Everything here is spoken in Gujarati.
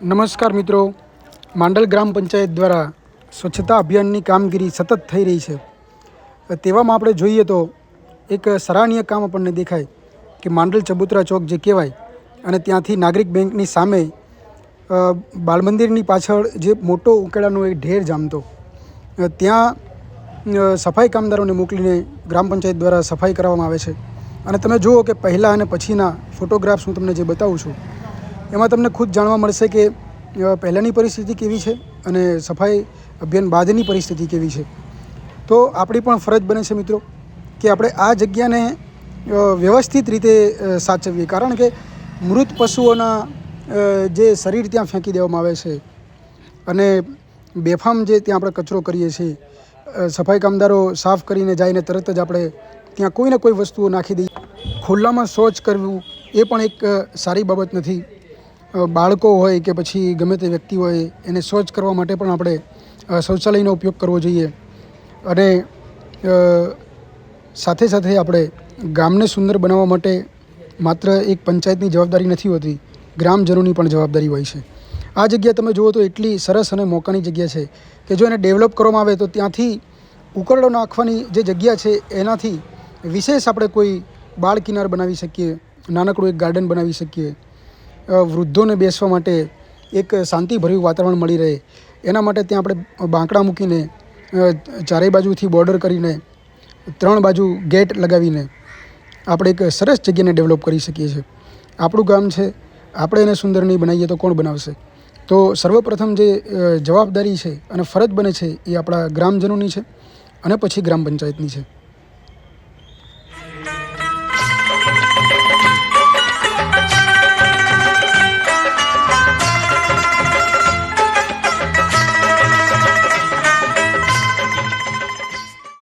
નમસ્કાર મિત્રો. માંડલ ગ્રામ પંચાયત દ્વારા સ્વચ્છતા અભિયાનની કામગીરી સતત થઈ રહી છે. તેવામાં આપણે જોઈએ તો એક સરાહનીય કામ આપણને દેખાય કે માંડલ ચબુતરા ચોક જે કહેવાય અને ત્યાંથી નાગરિક બેંકની સામે બાલમંદિરની પાછળ જે મોટો ઉકેડાનો એક ઢેર જામતો. ત્યાં સફાઈ કામદારોને મોકલીને ગ્રામ પંચાયત દ્વારા સફાઈ કરવામાં આવે છે. અને તમે જુઓ કે પહેલાં અને પછીના ફોટોગ્રાફ્સ હું તમને જે બતાવું છું એમાં તમને ખુદ જાણવા મળશે કે પહેલાંની પરિસ્થિતિ કેવી છે અને સફાઈ અભિયાન બાદની પરિસ્થિતિ કેવી છે. તો આપણી પણ ફરજ બને છે મિત્રો કે આપણે આ જગ્યાને વ્યવસ્થિત રીતે સાચવીએ. કારણ કે મૃત પશુઓના જે શરીર ત્યાં ફેંકી દેવામાં આવે છે અને બેફામ જે ત્યાં આપણે કચરો કરીએ છીએ સફાઈ કામદારો સાફ કરીને જઈને તરત જ આપણે ત્યાં કોઈને કોઈ વસ્તુઓ નાખી દઈએ. ખુલ્લામાં શૌચ કરવું એ પણ એક સારી બાબત નથી. બાળકો હોય કે પછી ગમે તે વ્યક્તિ હોય, એને શૌચ કરવા માટે પણ આપણે શૌચાલયનો ઉપયોગ કરવો જોઈએ. અને સાથે સાથે આપણે ગામને સુંદર બનાવવા માટે માત્ર એક પંચાયતની જવાબદારી નથી હોતી, ગ્રામજનોની પણ જવાબદારી હોય છે. આ જગ્યા તમે જુઓ તો એટલી સરસ અને મોકાની જગ્યા છે કે જો એને ડેવલપ કરવામાં આવે તો ત્યાંથી ઉકરડો નાખવાની જે જગ્યા છે એનાથી વિશેષ આપણે કોઈ બાળ કિનાર બનાવી શકીએ, નાનકડું એક ગાર્ડન બનાવી શકીએ. વૃદ્ધોને બેસવા માટે એક શાંતિભર્યું વાતાવરણ મળી રહે. એના માટે ત્યાં આપણે બાંકડા મૂકીને ચારેય બાજુથી બોર્ડર કરીને, ત્રણ બાજુ ગેટ લગાવીને આપણે એક સરસ જગ્યાને ડેવલપ કરી શકીએ છીએ. આપણું ગામ છે, આપણે એને સુંદર નહીં બનાવીએ તો કોણ બનાવશે? તો સર્વપ્રથમ જે જવાબદારી છે અને ફરજ બને છે એ આપણા ગ્રામજનોની છે અને પછી ગ્રામ પંચાયતની છે.